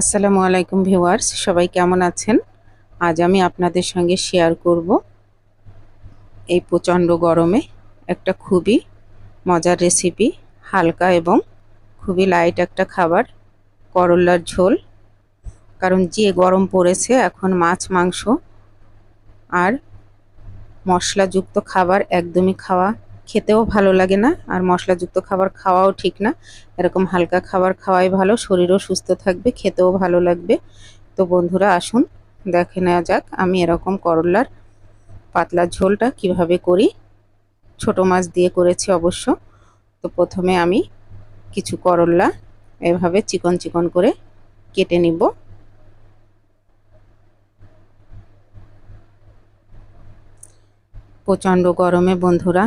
আসসালামু আলাইকুম ভিউয়ার্স, সবাই কেমন আছেন? আজ আমি আপনাদের সঙ্গে শেয়ার করব এই প্রচণ্ড গরমে একটা খুবই মজার রেসিপি হালকা এবং খুবই লাইট একটা খাবার, করল্লার ঝোল। কারণ যে গরম পড়েছে, এখন মাছ, মাংস আর মশলাযুক্ত খাবার একদমই খাওয়া খেতেও ভালো লাগে না, আর মশলাযুক্ত খাবার খাওয়াও ঠিক না। এরকম হালকা খাবার খাওয়াই ভালো, শরীরও সুস্থ থাকবে, খেতেও ভালো লাগবে। তো বন্ধুরা, আসুন, দেখে নেওয়া যাক আমি এরকম করলার পাতলা ঝোলটা কীভাবে করি। ছোট মাছ দিয়ে করেছি অবশ্য। তো প্রথমে আমি কিছু করল্লা এভাবে চিকন চিকন করে কেটে নিব। প্রচণ্ড গরমে বন্ধুরা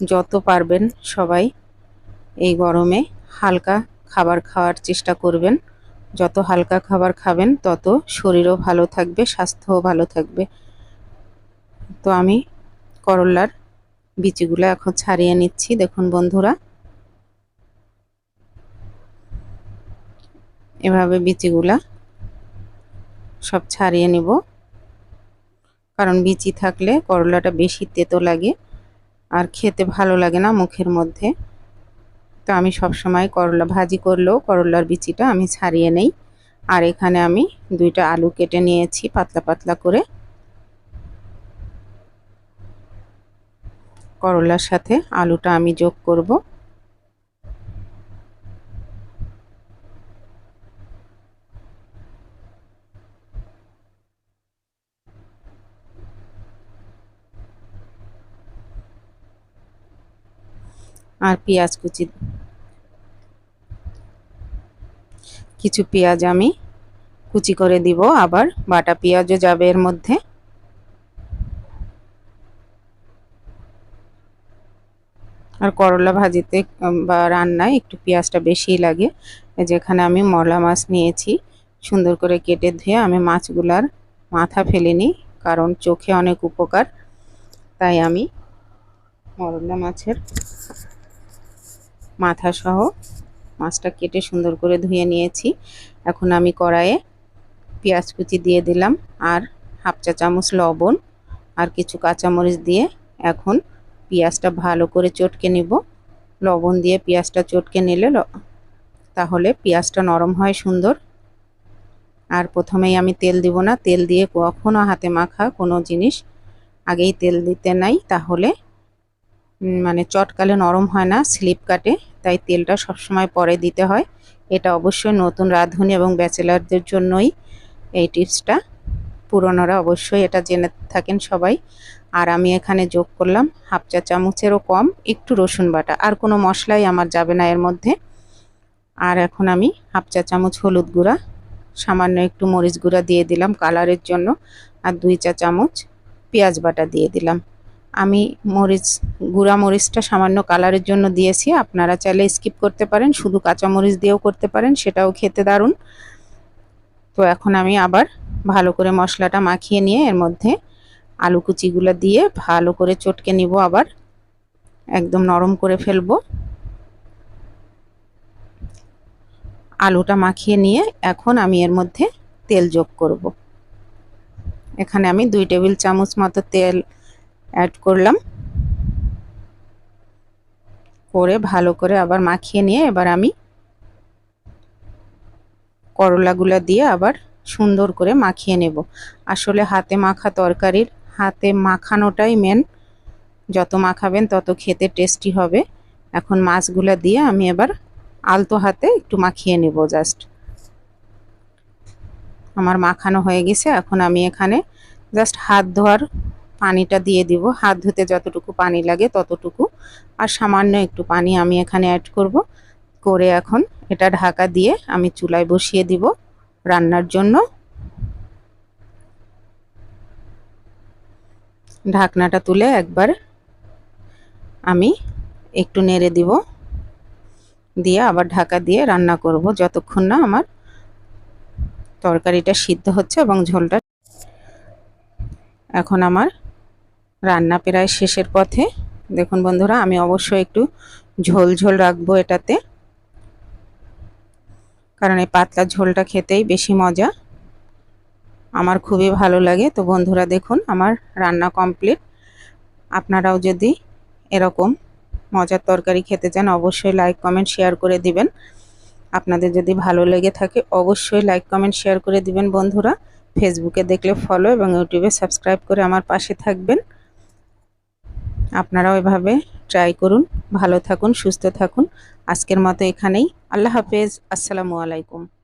যত পারবেন সবাই এই গরমে হালকা খাবার খাওয়ার চেষ্টা করবেন। যত হালকা খাবার খাবেন, তত শরীরও ভালো থাকবে, স্বাস্থ্যও ভালো থাকবে। তো আমি করলার বিচিগুলো এখন ছাড়িয়ে নিচ্ছি। দেখুন বন্ধুরা। এভাবে বিচিগুলা সব ছাড়িয়ে নিব। কারণ বিচি থাকলে করলাটা বেশি তেতো লাগে। আর খেতে ভালো লাগে না মুখের মধ্যে। তো আমি সব সময় করলা ভাজি করলেও করলার বিচিটা আমি ছাড়িয়ে নেই। আর এখানে আমি দুইটা আলু কেটে নিয়েছি পাতলা পাতলা করে। করলার সাথে আলুটা আমি যোগ করব। আর পেঁয়াজ কুচি। কিছু পেঁয়াজ আমি কুচি করে দিব, আবার বাটা পেঁয়াজও যাবে এর মধ্যে। আর করলা ভাজিতে বা রান্নায় একটু পেঁয়াজটা বেশিই লাগে। যেখানে আমি মরলা মাছ নিয়েছি, সুন্দর করে কেটে ধুয়ে আমি মাছগুলার মাথা ফেলে নিই কারণ চোখে অনেক উপকার। তাই আমি মরলা মাছের মাথা সহ মাছটা কেটে সুন্দর করে ধুয়ে নিয়েছি। এখন আমি কড়াইয়ে পেঁয়াজ কুচি দিয়ে দিলাম আর হাফ চা চামচ লবণ আর কিছু কাঁচামরিচ দিয়ে এখন পেঁয়াজটা ভালো করে চটকে নিব। লবণ দিয়ে পেঁয়াজটা চটকে নিলে তাহলে পেঁয়াজটা নরম হয় সুন্দর। আর প্রথমেই আমি তেল দিব না, তেল দিয়ে কখনো হাতে মাখা কোনো জিনিস আগেই তেল দিতে নাই, তাহলে মানে চটকালে নরম হয় না, স্লিপ কাটে, তাই তেলটা সবসময় পরে দিতে হয়। এটা অবশ্যই নতুন রাঁধুনি এবং ব্যাচেলারদের জন্যই এই টিপসটা। পুরনোরা অবশ্যই এটা জেনে থাকেন সবাই। আর আমি এখানে যোগ করলাম হাফ চা চামচেরও কম, একটু রসুন বাটা। আর কোনো মশলাই আমার যাবে না এর মধ্যে। আর এখন আমি হাফ চা চামচ হলুদ গুঁড়া, সামান্য একটু মরিচ গুঁড়া দিয়ে দিলাম কালারের জন্য। আর দুই চা চামচ পেঁয়াজ বাটা দিয়ে দিলাম। আমি মরিচ, গুঁড়া মরিচটা সামান্য কালারের জন্য দিয়েছি। আপনারা চাইলে স্কিপ করতে পারেন, শুধু কাঁচা মরিচ দিয়েও করতে পারেন, সেটাও খেতে দারুণ। তো এখন আমি আবার ভালো করে মশলাটা মাখিয়ে নিয়ে এর মধ্যে আলু কুচিগুলো দিয়ে ভালো করে চটকে নিব আবার। একদম নরম করে ফেলব। আলুটা মাখিয়ে নিয়ে এখন আমি এর মধ্যে তেল যোগ করব। এখানে আমি দুই টেবিল চামচ মতো তেল অ্যাড করলাম। করে ভালো করে আবার মাখিয়ে নিয়ে এবার আমি করলাগুলো দিয়ে আবার সুন্দর করে মাখিয়ে নেব। আসলে হাতে মাখা তরকারির, হাতে মাখানোটাই মেন যত মাখাবেন তত খেতে টেস্টি হবে। এখন মাছগুলো দিয়ে আমি এবার আলতো হাতে একটু মাখিয়ে নেব জাস্ট আমার মাখানো হয়ে গেছে, এখন আমি এখানে জাস্ট হাত ধোয়ার পানিটা দিয়ে দিব। হাত ধুতে যতটুকু পানি লাগে ততটুকু। আর সামান্য একটু পানি আমি এখানে অ্যাড করব। করে এখন এটা ঢাকা দিয়ে আমি চুলায় বসিয়ে দিব রান্নার জন্য। ঢাকনাটা তুলে একবার আমি একটু নেড়ে দিব। দিয়ে আবার ঢাকা দিয়ে রান্না করব যতক্ষণ না আমার তরকারিটা সিদ্ধ হচ্ছে এবং ঝোলটা এখন আমার রান্না প্রায় শেষের পথে। দেখুন বন্ধুরা, আমি অবশ্যই একটু ঝোল ঝোল রাখব এটাতে। কারণ এই পাতলা ঝোলটা খেতেই বেশি মজা। আমার খুবই ভালো লাগে। তো বন্ধুরা, দেখুন, আমার রান্না কমপ্লিট। আপনারাও যদি এরকম মজার তরকারি খেতে চান, অবশ্যই লাইক, কমেন্ট, শেয়ার করে দিবেন। আপনাদের যদি ভালো লেগে থাকে, অবশ্যই লাইক, কমেন্ট, শেয়ার করে দিবেন বন্ধুরা। ফেসবুকে দেখলে ফলো এবং ইউটিউবে সাবস্ক্রাইব করে আমার পাশে থাকবেন। আপনারাও এভাবে ট্রাই করুন। ভালো থাকুন, সুস্থ থাকুন। আজকের মতো এখানেই। আল্লাহ হাফেজ। আসসালামু আলাইকুম।